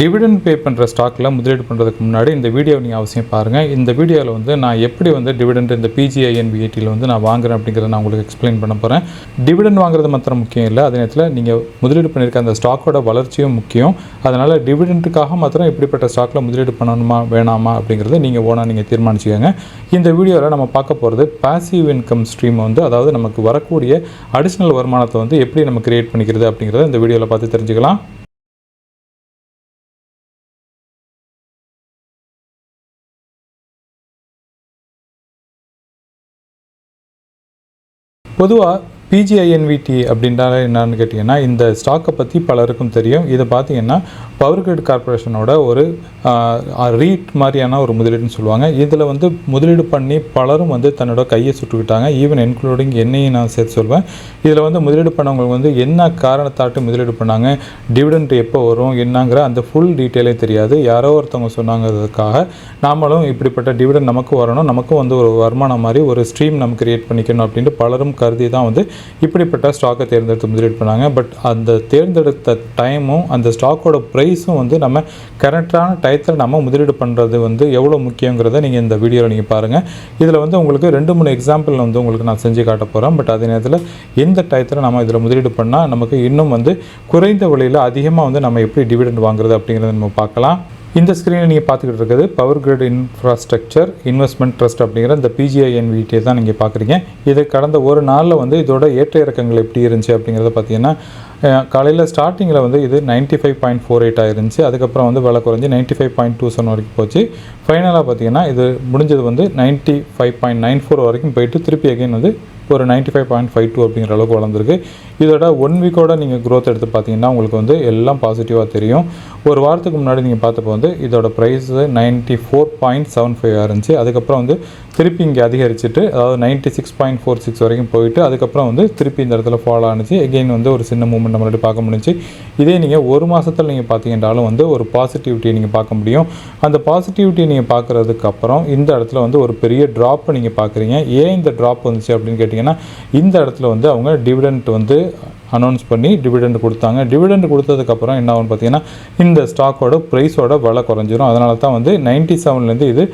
Dividend பே பண்ணுற ஸ்டாக்கில் முதலீடு பண்ணுறதுக்கு முன்னாடி இந்த வீடியோவை நீங்கள் அவசியம் பாருங்கள் இந்த வீடியோவில் வந்து நான் எப்படி வந்து டிவிடெண்ட் இந்த பிஜிஐஎன் விஐடியில் வந்து நான் வாங்குறேன் அப்படிங்கிறத நான் உங்களுக்கு எக்ஸ்பிளைன் பண்ண போகிறேன் டிவிடெண்ட் வாங்குறது மாத்திரம் முக்கியம் இல்லை. அதே நேரத்தில் நீங்கள் முதலீடு பண்ணியிருக்க அந்த ஸ்டாக்கோட வளர்ச்சியும் முக்கியம். அதனால் டிவிடெண்ட்டுக்காக மாத்திரம் இப்படிப்பட்ட ஸ்டாக்கில் முதலீடு பண்ணணுமா வேணாமா அப்படிங்கிறத நீங்கள் ஓனாக நீங்கள் தீர்மானிச்சுக்கோங்க. இந்த வீடியோவில் நம்ம பார்க்க போகிறது பாசிவ் இன்கம் ஸ்ட்ரீம் வந்து அதாவது நமக்கு வரக்கூடிய அடிஷ்னல் வருமானத்தை வந்து எப்படி நம்ம கிரியேட் பண்ணிக்கிறது அப்படிங்கிறத இந்த வீடியோவில் பார்த்து தெரிஞ்சுக்கலாம். பொதுவாக பிஜிஐஎன்விடி அப்படின்றால என்னன்னு கேட்டிங்கன்னா இந்த ஸ்டாக்கை பற்றி பலருக்கும் தெரியும். இதை பார்த்தீங்கன்னா பவர் கிரிட் கார்பரேஷனோட ஒரு ரீட் மாதிரியான ஒரு முதலீடுன்னு சொல்லுவாங்க. இதில் வந்து முதலீடு பண்ணி பலரும் வந்து தன்னோட கையை சுட்டுக்கிட்டாங்க ஈவன் இன்க்ளூடிங் என்னையும் நான் சேர்த்து சொல்வேன். இதில் வந்து முதலீடு பண்ணவங்க வந்து என்ன காரணத்தாட்டு முதலீடு பண்ணாங்க? டிவிடெண்ட் எப்போ வரும்? என்னங்கிற அந்த ஃபுல் டீட்டெயிலே தெரியாது. யாரோ ஒருத்தவங்க சொன்னாங்கிறதுக்காக நாமளும் இப்படிப்பட்ட டிவிடெண்ட் நமக்கு வரணும். நமக்கும் வந்து ஒரு வருமானம் மாதிரி ஒரு ஸ்ட்ரீம் நம்ம கிரியேட் பண்ணிக்கணும் அப்படின்ட்டு பலரும் கருதி தான் வந்து இப்படிப்பட்ட ஸ்டாக்கை தேர்ந்தெடுத்து முதலீடு பண்ணாங்க. பட் அந்த தேர்ந்தெடுத்த டைமும் அந்த ஸ்டாக்கோட ப்ரைஸும் வந்து நம்ம கரெக்டான டயத்தில் நம்ம முதலீடு பண்ணுறது வந்து எவ்வளோ முக்கியங்கிறத நீங்கள் இந்த வீடியோவில் நீங்கள் பாருங்கள் இதில் வந்து உங்களுக்கு ரெண்டு மூணு எக்ஸாம்பிள் வந்து உங்களுக்கு நான் செஞ்சு காட்ட போகிறேன் பட் அதே நேரத்தில் எந்த டயத்தில் நம்ம இதில் முதலீடு பண்ணால் நமக்கு இன்னும் வந்து குறைந்த விலையில் அதிகமாக வந்து நம்ம எப்படி டிவிடெண்ட் வாங்குறது அப்படிங்கிறத நம்ம பார்க்கலாம். இந்த ஸ்க்ரீனில் நீங்கள் பார்த்துக்கிட்டு இருக்கிறது power grid infrastructure investment trust அப்படிங்கிற இந்த பிஜிஐஎன்விடியை தான் நீங்கள் பார்க்குறீங்க. இது கடந்த ஒரு நாளில் வந்து இதோட ஏற்ற இறக்கங்கள் எப்படி இருந்துச்சு அப்படிங்கிறத பார்த்தீங்கன்னா காலையில் ஸ்டார்டிங்கில் வந்து இது ninety five point four eight ஆயிருந்துச்சு. அதுக்கப்புறம் வந்து விலை குறைஞ்சி ninety five point two seven வரைக்கும் போச்சு. ஃபைனலாக பார்த்தீங்கன்னா இது முடிஞ்சது வந்து ninety five point nine four வரைக்கும் போயிட்டு திருப்பி அகைன் வந்து ஒரு ninety five point five two அப்படிங்கிற அளவுக்கு வளர்ந்துருக்கு. இதோட ஒன் வீக்கோட நீங்கள் க்ரோத் எடுத்து பார்த்தீங்கன்னா உங்களுக்கு வந்து எல்லாம் பாசிட்டிவாக தெரியும். ஒரு வாரத்துக்கு முன்னாடி நீங்கள் பார்த்தப்போ வந்து இதோட price ninety four point seven five இருந்துச்சு அதுக்கப்புறம் வந்து திருப்பி இங்கே அதிகரிச்சுட்டு அதாவது ninety six point four six வரைக்கும் போயிட்டு அதுக்கப்புறம் வந்து திருப்பி இந்த இடத்துல ஃபாலோ ஆனிச்சு எகெயின் வந்து ஒரு சின்ன மூமெண்ட் முன்னாடி பார்க்க முடிஞ்சு இதே நீங்கள் ஒரு மாதத்தில் நீங்கள் பார்த்தீங்கன்றாலும் வந்து ஒரு பாசிட்டிவிட்டியை நீங்கள் பார்க்க முடியும். அந்த பாசிட்டிவிட்டியை நீங்கள் பார்க்குறதுக்கு அப்புறம் இந்த இடத்துல வந்து ஒரு பெரிய ட்ராப்பை நீங்கள் பார்க்குறீங்க. ஏன் இந்த ட்ராப் வந்துச்சு அப்படின்னு கேட்டிங்கன்னா இந்த இடத்துல வந்து அவங்க டிவிடெண்ட் வந்து அனௌன்ஸ் பண்ணி டிவிடெண்ட் கொடுத்தாங்க. டிவிடெண்ட் கொடுத்ததுக்கப்புறம் என்ன ஆகும் பார்த்தீங்கன்னா இந்த ஸ்டாக்கோட ப்ரைஸோட விலை குறைஞ்சிரும். அதனால தான் வந்து நைன்ட்டி செவன்லேருந்து இது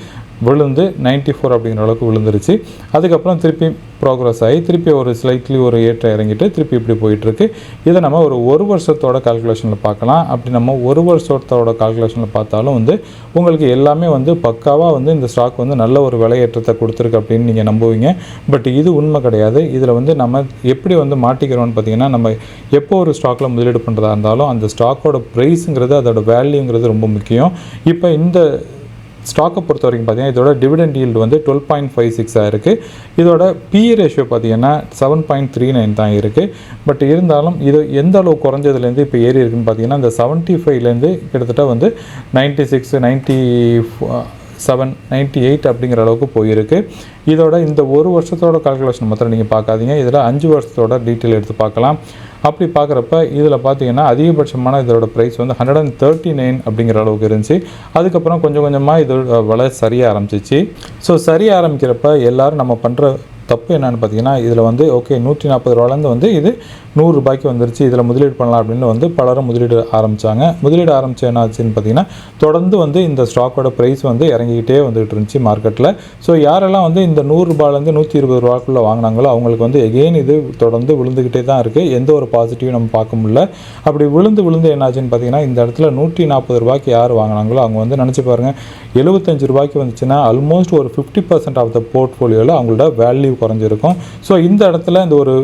விழுந்து நைன்ட்டி ஃபோர் அப்படிங்கிற அளவுக்கு விழுந்துருச்சு. அதுக்கப்புறம் திருப்பி ப்ரோக்ரஸ் ஆகி திருப்பி ஒரு ஸ்லைட்லி ஒரு ஏற்ற இறங்கிட்டு திருப்பி இப்படி போயிட்டுருக்கு. இதை நம்ம ஒரு ஒரு வருஷத்தோட கால்குலேஷனில் பார்க்கலாம். அப்படி நம்ம ஒரு வருஷத்தோட கால்குலேஷனில் பார்த்தாலும் வந்து உங்களுக்கு எல்லாமே வந்து பக்காவாக வந்து இந்த ஸ்டாக் வந்து நல்ல ஒரு விலையேற்றத்தை கொடுத்துருக்கு அப்படின்னு நீங்கள் நம்புவீங்க. பட் இது உண்மை கிடையாது. இதில் வந்து நம்ம எப்படி வந்து மாட்டிக்கிறோம்னு பார்த்தீங்கன்னா நம்ம எப்போ ஒரு ஸ்டாக்கில் முதலீடு பண்ணுறதா இருந்தாலும் அந்த ஸ்டாக்கோட ப்ரைஸுங்கிறது அதோட வேல்யூங்கிறது ரொம்ப முக்கியம். இப்போ இந்த ஸ்டாக்கை பொறுத்த வரைக்கும் பார்த்தீங்கன்னா இதோட டிவிடெண்ட் ஈல்டு வந்து டுவெல் பாயிண்ட் ஃபைவ் சிக்ஸாக இருக்குது இதோட பி ரேஷியோ பார்த்தீங்கன்னா செவன் பாயிண்ட் த்ரீ நைன் தான் இருக்குது பட் இருந்தாலும் இது எந்த அளவு குறைஞ்சதுலேருந்து இப்போ ஏறி இருக்குன்னு பார்த்தீங்கன்னா இந்த செவன்ட்டி ஃபைவ்லேருந்து கிட்டத்தட்ட வந்து ninety six ninety seven ninety eight அப்படிங்கிற அளவுக்கு போயிருக்கு. இதோட இந்த ஒரு வருஷத்தோட கால்குலேஷன் மாத்திரம் நீங்கள் பார்க்காதீங்க. இதில் அஞ்சு வருஷத்தோட டீட்டெயில் எடுத்து பார்க்கலாம். அப்படி பார்க்குறப்ப இதில் பார்த்தீங்கன்னா அதிகபட்சமான இதோட ப்ரைஸ் வந்து ஹண்ட்ரட் அண்ட் தேர்ட்டி நைன் அப்படிங்கிற அளவுக்கு இருந்துச்சு. அதுக்கப்புறம் கொஞ்சம் கொஞ்சமாக இதோட விலை சரிய ஆரம்பிச்சிச்சு. ஸோ சரிய ஆரம்பிக்கிறப்ப எல்லோரும் நம்ம பண்ணுற தப்பு என்னென்னு பார்த்தீங்கன்னா இதில் வந்து ஓகே நூற்றி நாற்பது ரூபாலேருந்து வந்து இது நூறுரூபாய்க்கு வந்துருச்சு இதில் முதலீடு பண்ணலாம் அப்படின்னு வந்து பலரும் முதலீடு ஆரம்பித்தாங்க முதலீடு ஆரம்பித்து என்ன ஆச்சுன்னு பார்த்தீங்கன்னா தொடர்ந்து வந்து இந்த ஸ்டாக்கோட ப்ரைஸ் வந்து இறங்கிக்கிட்டே வந்துகிட்டு இருந்துச்சு மார்க்கெட்டில் ஸோ யாரெல்லாம் வந்து இந்த நூறுரூபாலேருந்து நூற்றி இருபது ரூபாக்குள்ளே வாங்கினாங்களோ அவங்களுக்கு வந்து எகெயின் இது தொடர்ந்து விழுந்துக்கிட்டே தான் இருக்குது எந்த ஒரு பாசிட்டிவும் நம்ம பார்க்க முடியல. அப்படி விழுந்து விழுந்து என்னாச்சுன்னு பார்த்தீங்கன்னா இந்த இடத்துல நூற்றி நாற்பது ரூபாய்க்கு யார் வாங்கினாங்களோ அவங்க வந்து நினச்சி பாருங்கள் எழுபத்தஞ்சு ரூபாய்க்கு வந்துச்சுன்னா ஆல்மோஸ்ட் ஒரு ஃபிஃப்டி பர்சன்ட் ஆஃப் த போர்ட்ஃபோலியோவில் அவங்களோட வேல்யூ குறைஞ்சிருக்கும். ஸோ இந்த இடத்துல இந்த ஒரு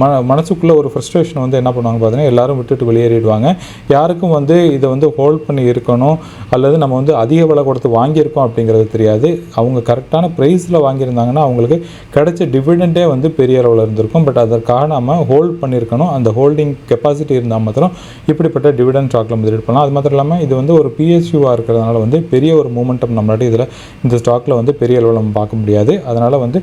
ம மனசுக்குள்ளே ஒரு ஃப்ரஸ்ட்ரேஷன் வந்து என்ன பண்ணுவாங்க பார்த்தீங்கன்னா எல்லாரும் விட்டுட்டு வெளியேறிடுவாங்க. யாருக்கும் வந்து இதை வந்து ஹோல்ட் பண்ணி இருக்கணும் அல்லது நம்ம வந்து அதிக விலை கொடுத்து வாங்கியிருக்கோம் அப்படிங்கிறது தெரியாது. அவங்க கரெக்டான ப்ரைஸில் வாங்கியிருந்தாங்கன்னா அவங்களுக்கு கிடைச்ச டிவிடெண்டே வந்து பெரிய அளவில் இருந்திருக்கும். பட் அதற்காக நம்ம ஹோல்ட் பண்ணியிருக்கணும். அந்த ஹோல்டிங் கெப்பாசிட்டி இருந்தால் மாத்திரம் இப்படிப்பட்ட டிவிடெண்ட் ஸ்டாக்கில் முதலீடு பண்ணலாம். அது மாத்திரம் இல்லாமல் இது வந்து ஒரு பிஎஸ்யூவாக இருக்கிறதுனால வந்து பெரிய ஒரு மூமெண்டம் நம்மளாட்டி இதில் இந்த ஸ்டாக்கில் வந்து பெரிய அளவில் நம்ம பார்க்க முடியாது. அதனால் வந்து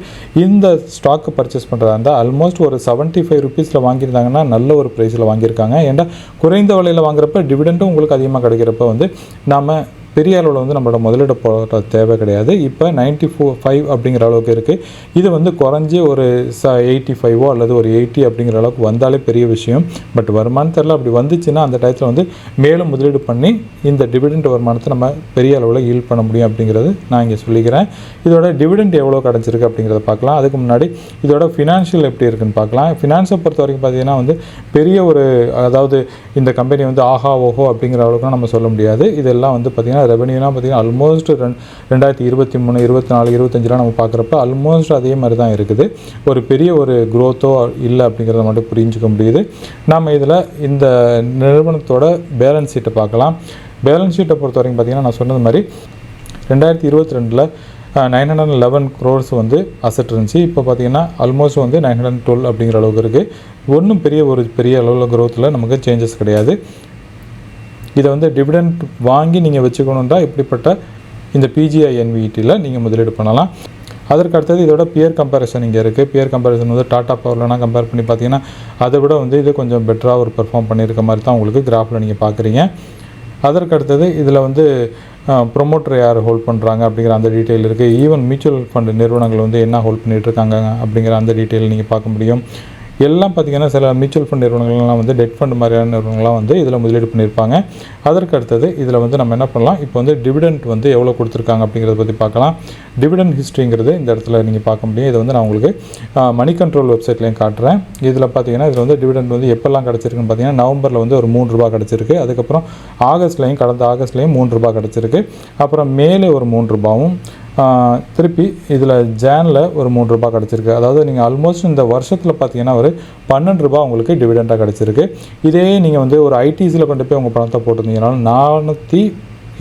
இந்த ஸ்டாக்கு பர்ச்சேஸ் பண்ணுறதா இருந்தால் ஆல்மோஸ்ட் ஒரு செவன்ட்டி ஃபைவ் ருபீஸில் வாங்கியிருந்தாங்கன்னா நல்ல ஒரு ப்ரைஸில் வாங்கியிருக்காங்க. ஏன்னா குறைந்த விலையில் வாங்குறப்ப டிவிடெண்டும் உங்களுக்கு அதிகமாக கிடைக்கிறப்ப வந்து நாம் பெரிய அளவில் வந்து நம்மளோட முதலீடு போட தேவை கிடையாது. இப்போ நைன்ட்டி ஃபோர் ஃபைவ் அப்படிங்கிற அளவுக்கு இருக்குது இது வந்து குறைஞ்சி ஒரு ச எயிட்டி ஃபைவோ அல்லது ஒரு எயிட்டி அப்படிங்கிற அளவுக்கு வந்தாலே பெரிய விஷயம். பட் வருமானம் தெரில அப்படி வந்துச்சுன்னா அந்த டயத்தில் வந்து மேலும் முதலீடு பண்ணி இந்த டிவிடெண்ட் வருமானத்தை நம்ம பெரிய அளவில் ஈல்ட் பண்ண முடியும் அப்படிங்கிறது நான் இங்கே சொல்லிக்கிறேன். இதோட டிவிடெண்ட் எவ்வளோ கிடச்சிருக்கு அப்படிங்கிறத பார்க்கலாம். அதுக்கு முன்னாடி இதோட ஃபினான்ஷியல் எப்படி இருக்குன்னு பார்க்கலாம். ஃபினான்ஸை பொறுத்த வரைக்கும் பார்த்தீங்கன்னா வந்து பெரிய ஒரு அதாவது இந்த கம்பெனி வந்து ஆஹா ஓஹோ அப்படிங்கிற அளவுக்கு நம்ம சொல்ல முடியாது. இதெல்லாம் வந்து பார்த்திங்கன்னா ரெவன்யூலாம் பார்த்திங்கன்னா ஆல்மோஸ்ட் ரெண் ரெண்டாயிரத்தி இருபத்தி மூணு இருபத்தி நாலு இருபத்தஞ்சிலாம் நம்ம பார்க்குறப்ப ஆல்மோஸ்ட் அதே மாதிரி தான் இருக்குது. ஒரு பெரிய ஒரு க்ரோத்தோ இல்லை அப்படிங்கிறத மட்டும் புரிஞ்சுக்க முடியுது. நம்ம இதில் இந்த நிறுவனத்தோட பேலன்ஸ் ஷீட்டை பார்க்கலாம். பேலன்ஸ் ஷீட்டை பொறுத்த வரைக்கும் பார்த்திங்கன்னா நான் சொன்னது மாதிரி ரெண்டாயிரத்தி இருபத்தி ரெண்டில் நைன் ஹண்ட்ரட் லெவன் க்ரோர்ஸ் வந்து அசட் இருந்துச்சு. இப்போ பார்த்தீங்கன்னா ஆல்மோஸ்ட் வந்து நைன் ஹண்ட்ரட் டுவெல் அப்படிங்கிற அளவுக்கு இருக்குது ஒன்றும் பெரிய ஒரு பெரிய அளவில் க்ரோத்தில் நமக்கு சேஞ்சஸ் கிடையாது. இதை வந்து டிவிடெண்ட் வாங்கி நீங்கள் வச்சுக்கணுன்றா இப்படிப்பட்ட இந்த பிஜிஐ என்விடியில் நீங்கள் முதலீடு பண்ணலாம். அதற்கு அடுத்தது இதோட பியர் கம்பேரிசன் இங்கே இருக்குது பியர் கம்பேரிசன் வந்து டாட்டா பவர்லலாம் கம்பேர் பண்ணி பார்த்தீங்கன்னா அதை விட வந்து இது கொஞ்சம் பெட்டராக ஒரு பெர்ஃபார்ம் பண்ணியிருக்க மாதிரி தான் உங்களுக்கு கிராஃபில் நீங்கள் பார்க்குறீங்க. அதற்கு அடுத்தது இதில் வந்து ப்ரொமோட்டர் யார் ஹோல்ட் பண்ணுறாங்க அப்படிங்கிற அந்த டீட்டெயில் இருக்குது ஈவன் மியூச்சுவல் ஃபண்ட் நிறுவனங்கள் வந்து என்ன ஹோல்ட் பண்ணிகிட்ருக்காங்க அப்படிங்கிற அந்த டீட்டெயில் நீங்கள் பார்க்க முடியும். எல்லாம் பார்த்திங்கன்னா சில மியூச்சுவல் ஃபண்ட் நிறுவனங்கள்லாம் வந்து டெட் ஃபண்ட் மாதிரியான நிறுவனங்கள்லாம் வந்து இதில் முதலீடு பண்ணியிருப்பாங்க. அதற்கு அடுத்தது இதில் வந்து நம்ம என்ன பண்ணலாம்? இப்போ வந்து டிவிடெண்ட் வந்து எவ்வளோ கொடுத்துருக்காங்க அப்படிங்கிறத பற்றி பார்க்கலாம். டிவிடெண்ட் ஹிஸ்ட்ரிங்கிறது இந்த இடத்துல நீங்கள் பார்க்க முடியும். இதை வந்து நான் உங்களுக்கு மணி கண்ட்ரோல் வெப்சைட்லேயும் காட்டுறேன். இதில் பார்த்தீங்கன்னா இதில் வந்து டிவிடெண்ட் வந்து எப்போல்லாம் கிடச்சிருக்குன்னு பார்த்தீங்கன்னா நவம்பரில் வந்து ஒரு மூணு ரூபா கிடச்சிருக்கு. அதுக்கப்புறம் ஆகஸ்ட்லேயும் கடந்த ஆகஸ்ட்லேயும் மூணு ரூபா கிடச்சிருக்கு. அப்புறம் மேலே ஒரு மூணு ரூபாவும் திருப்பி இதில் ஜேனில் ஒரு மூணு ரூபா கிடச்சிருக்கு. அதாவது நீங்கள் ஆல்மோஸ்ட் இந்த வருஷத்தில் பார்த்தீங்கன்னா ஒரு பன்னெண்டு ரூபா உங்களுக்கு டிவிடெண்டாக கிடச்சிருக்கு. இதே நீங்கள் வந்து ஒரு ஐடிசியில் கொண்டு போய் உங்கள் பணத்தை போட்டிருந்தீங்கனாலும் நானூற்றி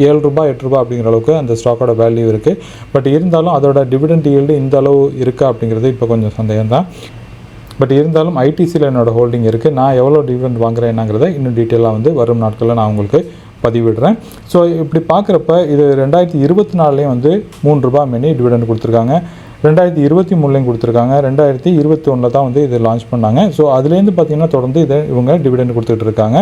ஏழு ரூபாய் எட்டு ரூபாய் அப்படிங்கிற அளவுக்கு அந்த ஸ்டாக்கோட வேல்யூ இருக்குது பட் இருந்தாலும் அதோட டிவிடெண்ட் ஈல்டு இந்த அளவு இருக்கா அப்படிங்கிறது இப்போ கொஞ்சம் சந்தேகம் தான் பட் இருந்தாலும் ஐடிசியில் என்னோட ஹோல்டிங் இருக்குது நான் எவ்வளோ டிவிடெண்ட் வாங்குறேன்னாங்கிறத இன்னும் டீட்டெயிலாக வந்து வரும் நாட்களில் நான் உங்களுக்கு பதிவிடுறேன். ஸோ இப்படி பார்க்குறப்ப இது ரெண்டாயிரத்தி இருபத்தி நாலுலேயும் வந்து மூணு ரூபாய் மினி டிவிடெண்ட் கொடுத்துருக்காங்க. ரெண்டாயிரத்தி இருபத்தி மூணுலேயும் கொடுத்துருக்காங்க. ரெண்டாயிரத்தி இருபத்தி ஒன்றில் தான் வந்து இது லான்ச் பண்ணாங்க. ஸோ அதுலேருந்து பார்த்தீங்கன்னா தொடர்ந்து இதை இவங்க டிவிடெண்ட் கொடுத்துட்டு இருக்காங்க.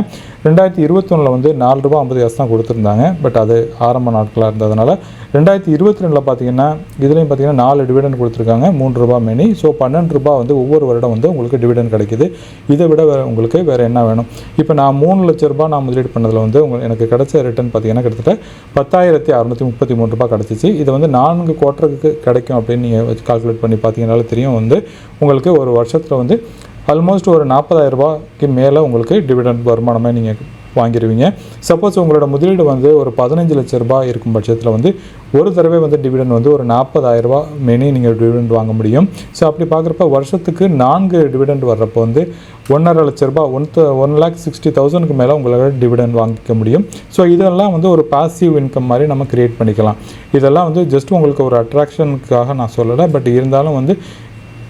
ரெண்டாயிரத்தி இருபத்தொன்னில் வந்து நாலு ரூபா ஐம்பது காசு தான் கொடுத்துருந்தாங்க. பட் அது ஆரம்ப நாட்களாக இருந்ததுனால ரெண்டாயிரத்தி இருபத்தி ரெண்டில் பார்த்தீங்கன்னா இதுலேயும் பார்த்தீங்கன்னா நாலு டிவிடெண்ட் கொடுத்துருக்காங்க. மூணு ரூபா மெனி ஸோ பன்னெண்டு ரூபா வந்து ஒவ்வொரு வருடம் வந்து உங்களுக்கு டிவிடெண்ட் கிடைக்குது. இதை விட வேறு உங்களுக்கு வேறு என்ன வேணும்? இப்போ நான் மூணு லட்ச ரூபா நான் முதலீடு பண்ணதில் வந்து உங்களுக்கு எனக்கு கிடைச்ச ரிட்டர்ன் பார்த்தீங்கன்னா கிட்டத்தட்ட பத்தாயிரத்தி அறநூற்றி முப்பத்தி மூணு ரூபா கிடச்சிச்சு. இது வந்து நான்கு குவார்ட்டருக்கு கிடைக்கும் அப்படின்னு நீங்கள் வச்சு கால்குலேட் பண்ணி பார்த்தீங்கனால தெரியும். வந்து உங்களுக்கு ஒரு வருஷத்தில் வந்து ஆல்மோஸ்ட் ஒரு நாற்பதாயிரம் ரூபாய்க்கு மேலே உங்களுக்கு டிவிடெண்ட் வருமானமே நீங்கள் வாங்கிடுவீங்க சப்போஸ் உங்களோட முதலீடு வந்து ஒரு பதினஞ்சு லட்ச ரூபாய் இருக்கும் பட்சத்தில் வந்து ஒரு தடவை வந்து டிவிடெண்ட் வந்து ஒரு நாற்பதாயிரம் ரூபாய் மெனி நீங்கள் டிவிடெண்ட் வாங்க முடியும். ஸோ அப்படி பார்க்குறப்ப வருஷத்துக்கு நான்கு டிவிடெண்ட் வர்றப்போ வந்து ஒன்றரை லட்ச ரூபாய் ஒன் ஒன் லேக் சிக்ஸ்டி தௌசண்ட்க்கு மேலே உங்களால் டிவிடெண்ட் வாங்கிக்க முடியும். ஸோ இதெல்லாம் வந்து ஒரு பாசிவ் இன்கம் மாதிரி நம்ம கிரியேட் பண்ணிக்கலாம். இதெல்லாம் வந்து ஜஸ்ட் உங்களுக்கு ஒரு அட்ராக்ஷனுக்காக நான் சொல்லலை பட் இருந்தாலும் வந்து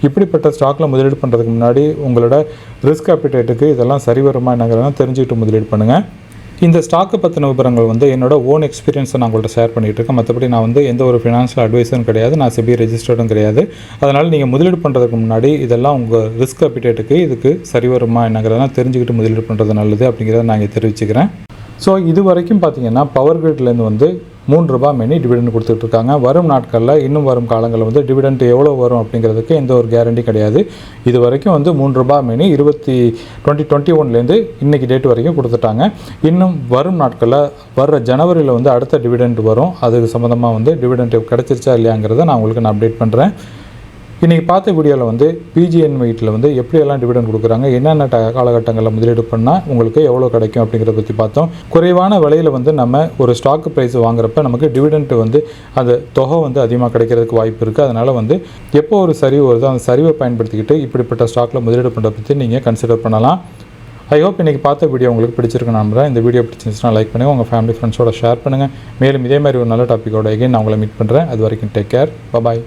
இப்படிப்பட்ட ஸ்டாக்கில் முதலீடு பண்ணுறதுக்கு முன்னாடி உங்களோட ரிஸ்க் அப்பிடேட்டுக்கு இதெல்லாம் சரி வருமா என்னங்கிறதெல்லாம் தெரிஞ்சுக்கிட்டு முதலீடு பண்ணுங்கள் இந்த ஸ்டாக்கு பற்றின விவரங்கள் வந்து என்னோட ஓன் எக்ஸ்பீரியன்ஸை நான் உங்கள்கிட்ட ஷேர் பண்ணிகிட்டு இருக்கேன். மற்றபடி நான் வந்து எந்த ஒரு ஃபினான்ஷியல் அட்வைஸரும் கிடையாது. நான் செபி ரெஜிஸ்டர்டும் கிடையாது. அதனால் நீங்கள் முதலீடு பண்ணுறதுக்கு முன்னாடி இதெல்லாம் உங்கள் ரிஸ்க் அப்பிடேட்டுக்கு இதுக்கு சரி வருமா என்னங்கிறதெல்லாம் தெரிஞ்சுக்கிட்டு முதலீடு பண்ணுறது நல்லது அப்படிங்கிறத நான் இங்கே தெரிவிச்சுக்கிறேன். ஸோ இது வரைக்கும் பார்த்தீங்கன்னா பவர் கிரிட்லேருந்து வந்து மூன்று ரூபாய் மெனி டிவிடெண்ட் கொடுத்துட்டு இருக்காங்க வரும் நாட்களில் இன்னும் வரும் காலங்களில் வந்து டிவிடெண்ட் எவ்வளோ வரும் அப்படிங்கிறதுக்கு எந்த ஒரு கேரண்டி கிடையாது. இது வரைக்கும் வந்து மூன்று ரூபாய் மெனி இருபத்தி டுவெண்ட்டி டுவெண்ட்டி ஒன்லேருந்து இன்றைக்கி டேட் வரைக்கும் கொடுத்துட்டாங்க. இன்னும் வரும் நாட்களில் வர்ற ஜனவரியில் வந்து அடுத்த டிவிடெண்ட் வரும். அதுக்கு சம்மந்தமாக வந்து டிவிடெண்ட் கிடச்சிருச்சா இல்லையாங்கிறத நான் உங்களுக்கு நான் அப்டேட் பண்ணுறேன் இன்றைக்கி பார்த்த வீடியோவில் வந்து பிஜிஎன் வீட்டில் வந்து எப்படியெல்லாம் டிவிடன் கொடுக்குறாங்க என்னென்ன ட காலகட்டங்களில் முதலீடு பண்ணால் உங்களுக்கு எவ்வளோ கிடைக்கும் அப்படிங்கிறத பற்றி பார்த்தோம். குறைவான விலையில் வந்து நம்ம ஒரு ஸ்டாக் ப்ரைஸ் வாங்குறப்ப நமக்கு டிவிடெண்ட் வந்து அந்த தொகை வந்து அதிகமாக கிடைக்கிறதுக்கு வாய்ப்பு இருக்குது அதனால் வந்து எப்போ ஒரு சரிவு வருதோ அந்த சரிவை பயன்படுத்திக்கிட்டு இப்படிப்பட்ட ஸ்டாக்கில் முதலீடு பண்ணுறத பற்றி நீங்கள் கன்சிடர் பண்ணலாம். ஐ ஹோப் இன்றைக்கி பார்த்த வீடியோ உங்களுக்கு பிடிச்சிருக்கு நம்புறேன். இந்த வீடியோ பிடிச்சிருந்துச்சுன்னா லைக் பண்ணுங்கள் உங்கள் ஃபேமிலி ஃப்ரெண்ட்ஸோட ஷேர் பண்ணுங்கள் மேலும் இதே மாதிரி ஒரு நல்ல டாப்பிக்கோட எகைன் நான் உங்களை மீட் பண்ணுறேன் அது வரைக்கும் டேக் கேர் பபாய்